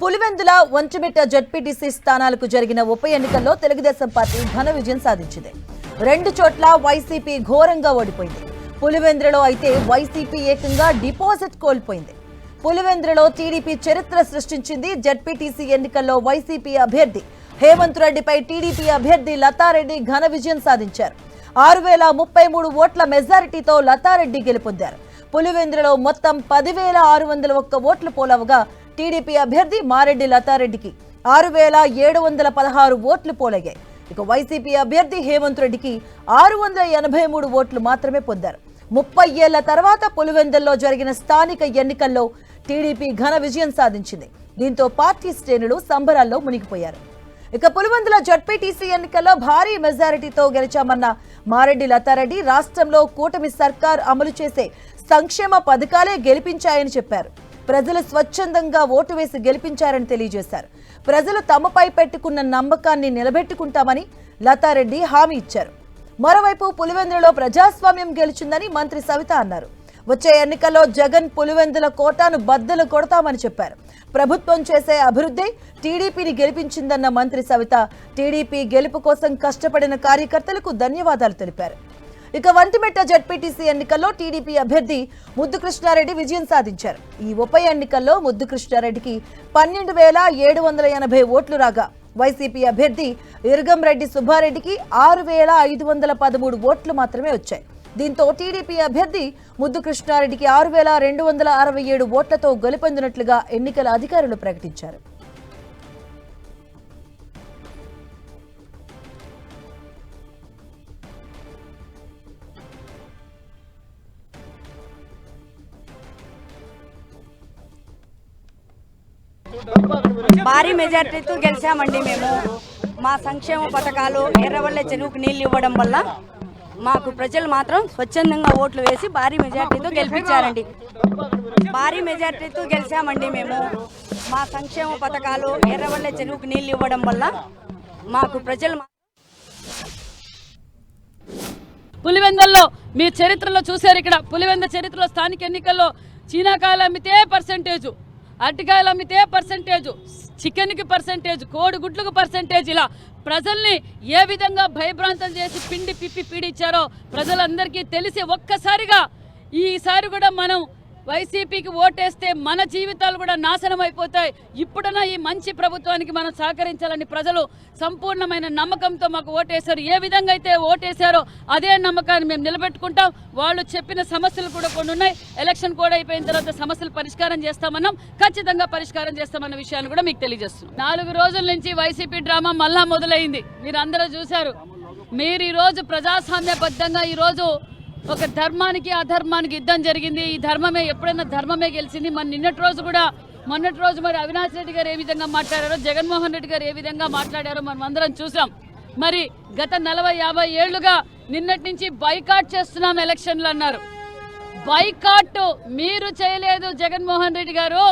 Pulivendula వంచమిట్ట ZPTC స్థానాలకు జరిగిన ఉప ఎన్నికల్లో తెలుగుదేశం పార్టీ ఘన విజయం సాధించింది. రెండు చోట్ల వైసీపీ ఘోరంగా ఓడిపోయింది. పులివెందులలో అయితే వైసీపీ ఏకంగా డిపాజిట్ కోల్పోయింది. పులివెందులలో టీడీపీ చరిత్ర సృష్టించింది జడ్పీటీసీ ఎన్నికల్లో వైసీపీ అభ్యర్థి. హేమంత్ రెడ్డిపై టీడీపీ అభ్యర్థి లతారెడ్డి ఘన విజయం సాధించారు. ఆరు వేల ముప్పై మూడు ఓట్ల మెజారిటీతో లతారెడ్డి గెలుపొందారు. పులివెందులలో మొత్తం పదివేల ఆరు వందల ఒక్క ఓట్లు పోలవగా టీడీపీ అభ్యర్థి మారెడ్డి లతారెడ్డికి ఆరు వేల ఏడు వందల పదహారు ఓట్లు పోలయ్యాయి. ఇక వైసీపీ అభ్యర్థి హేమంత్ రెడ్డికి ఆరు వందల ఎనభై మూడు ఓట్లు మాత్రమే పొందారు. ముప్పై ఏళ్ళ తర్వాత పులివెందుల్లో జరిగిన స్థానిక ఎన్నికల్లో టీడీపీ ఘన విజయం సాధించింది. దీంతో పార్టీ శ్రేణులు సంబరాల్లో మునిగిపోయారు. ఇక పులివెందుల జడ్పీటీసీ ఎన్నికల్లో భారీ మెజారిటీతో గెలిచామన్న మారెడ్డి లతారెడ్డి రాష్ట్రంలో కూటమి సర్కార్ అమలు చేసే సంక్షేమ పథకాలే గెలిపించాయని చెప్పారు. ప్రజలు స్వచ్ఛందంగా ఓటు వేసి గెలిపించారని తెలియజేశారు. ప్రజలు తమపై పెట్టుకున్న నమ్మకాన్ని నిలబెట్టుకుంటామని లతారెడ్డి హామీ ఇచ్చారు. మరోవైపు పులివెందులలో ప్రజాస్వామ్యం గెలిచిందని మంత్రి సవిత అన్నారు. వచ్చే ఎన్నికల్లో జగన్ పులివెందుల కోటాను బద్దలు కొడతామని చెప్పారు. ప్రభుత్వం చేసే అభివృద్ధి టీడీపీని గెలిపించిందన్న మంత్రి సవిత టీడీపీ గెలుపు కోసం కష్టపడిన కార్యకర్తలకు ధన్యవాదాలు తెలిపారు. ఇక వంటిమెట్ట జడ్పీటీసీ ఎన్నికల్లో టీడీపీ అభ్యర్థి ముద్దు కృష్ణారెడ్డి విజయం సాధించారు. ఈ ఉప ఎన్నికల్లో ముద్దు కృష్ణారెడ్డికి పన్నెండు వేల ఏడు వందల ఎనభై ఓట్లు రాగా వైసీపీ అభ్యర్థి ఇరగంరెడ్డి సుబ్బారెడ్డికి ఆరు వేల ఐదు వందల పదమూడు ఓట్లు మాత్రమే వచ్చాయి. దీంతో టీడీపీ అభ్యర్థి ముద్దు కృష్ణారెడ్డికి ఆరు వేల రెండు వందల అరవై ఏడు ఓట్లతో గెలుపొందినట్లుగా ఎన్నికల అధికారులు ప్రకటించారు. భారీ మెజార్టీతో గెలిచామండి మేము. మా సంక్షేమ పథకాలు ఎర్రవల్లె చెరువుకు నీళ్ళు ఇవ్వడం వల్ల మాకు ప్రజలు మాత్రం స్వచ్ఛందంగా ఓట్లు వేసి భారీ మెజార్టీతో గెలిపించారండి. భారీ మెజార్టీతో గెలిచామండి మేము. మా సంక్షేమ పథకాలు ఎర్రవల్లె చెరువుకు నీళ్ళు ఇవ్వడం వల్ల మాకు ప్రజలు పులివెందల్లో మీ చరిత్రలో చూశారు ఇక్కడ. పులివెంద చరిత్రలో స్థానిక ఎన్నికల్లో చీనాకాయలు అమ్మితే పర్సెంటేజు అరటికాయలు అమ్మితే పర్సెంటేజు చికెన్కి పర్సెంటేజ్ కోడిగుడ్లకు పర్సెంటేజ్ ఇలా ప్రజల్ని ఏ విధంగా భయభ్రాంతం చేసి పిండి పిప్పి పీడిచ్చారో ప్రజలందరికీ తెలిసి ఒక్కసారిగా ఈసారి కూడా మనం వైసీపీకి ఓటేస్తే మన జీవితాలు కూడా నాశనం అయిపోతాయి. ఇప్పుడున్న ఈ మంచి ప్రభుత్వానికి మనం సహకరించాలని ప్రజలు సంపూర్ణమైన నమ్మకంతో మాకు ఓటేశారు. ఏ విధంగా అయితే ఓటేశారో అదే నమ్మకాన్ని మేము నిలబెట్టుకుంటాం. వాళ్ళు చెప్పిన సమస్యలు కూడా కొన్ని ఉన్నాయి. ఎలక్షన్ కూడా అయిపోయిన తర్వాత సమస్యలు పరిష్కారం చేస్తామన్నాం. ఖచ్చితంగా పరిష్కారం చేస్తామన్న విషయాన్ని కూడా మీకు తెలియజేస్తున్నాం. నాలుగు రోజుల నుంచి వైసీపీ డ్రామా మళ్ళా మొదలైంది. మీరు అందరూ చూశారు. మీరు ఈరోజు ప్రజాస్వామ్యబద్ధంగా ఈరోజు ఒక ధర్మానికి అధర్మానికి యుద్ధం జరిగింది. ఈ ధర్మమే ఎప్పుడైనా ధర్మమే గెలిచింది. మన నిన్నటి రోజు కూడా మొన్నటి రోజు మరి అవినాష్ రెడ్డి గారు ఏ విధంగా మాట్లాడారో జగన్మోహన్ రెడ్డి గారు ఏ విధంగా మాట్లాడారో మనం అందరం చూసాం. మరి గత నలభై యాభై ఏళ్ళుగా నిన్నటి నుంచి బైకాట్ చేస్తున్నాం ఎలక్షన్లు అన్నారు. బైకాట్ మీరు చేయలేదు జగన్మోహన్ రెడ్డి గారు.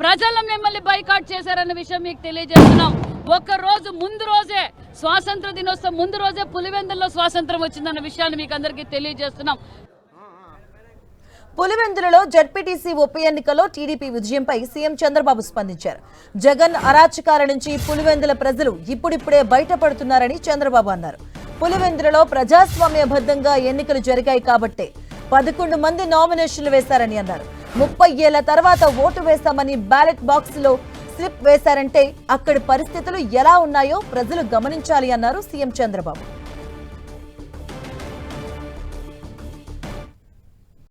ప్రజలు మిమ్మల్ని బైకాట్ చేశారన్న విషయం మీకు తెలియజేస్తున్నాం. ఒక్క రోజు ముందు రోజే స్వాతంత్ర దినోత్సవం ముందు రోజే పులివెందుల్లో స్వాతంత్రం వచ్చిందన్న విషయాన్ని మీకు అందరికీ తెలియజేస్తున్నాం. పులివెందులలో జడ్పీటీసీ ఉప ఎన్నికలో టీడీపీ విజయంపై సీఎం చంద్రబాబు స్పందించారు. జగన్ అరాచకాల నుంచి పులివెందుల ప్రజలు ఇప్పుడిప్పుడే బయటపడుతున్నారని చంద్రబాబు అన్నారు. పులివెందులలో ప్రజాస్వామ్యబద్ధంగా ఎన్నికలు జరిగాయి కాబట్టే పదకొండు మంది నామినేషన్లు వేశారని అన్నారు. ముప్పై ఏళ్ళ తర్వాత ఓటు వేశామని బ్యాలెట్ బాక్స్లో స్లిప్ వేశారంటే అక్కడి పరిస్థితులు ఎలా ఉన్నాయో ప్రజలు గమనించాలి అన్నారు సీఎం చంద్రబాబు.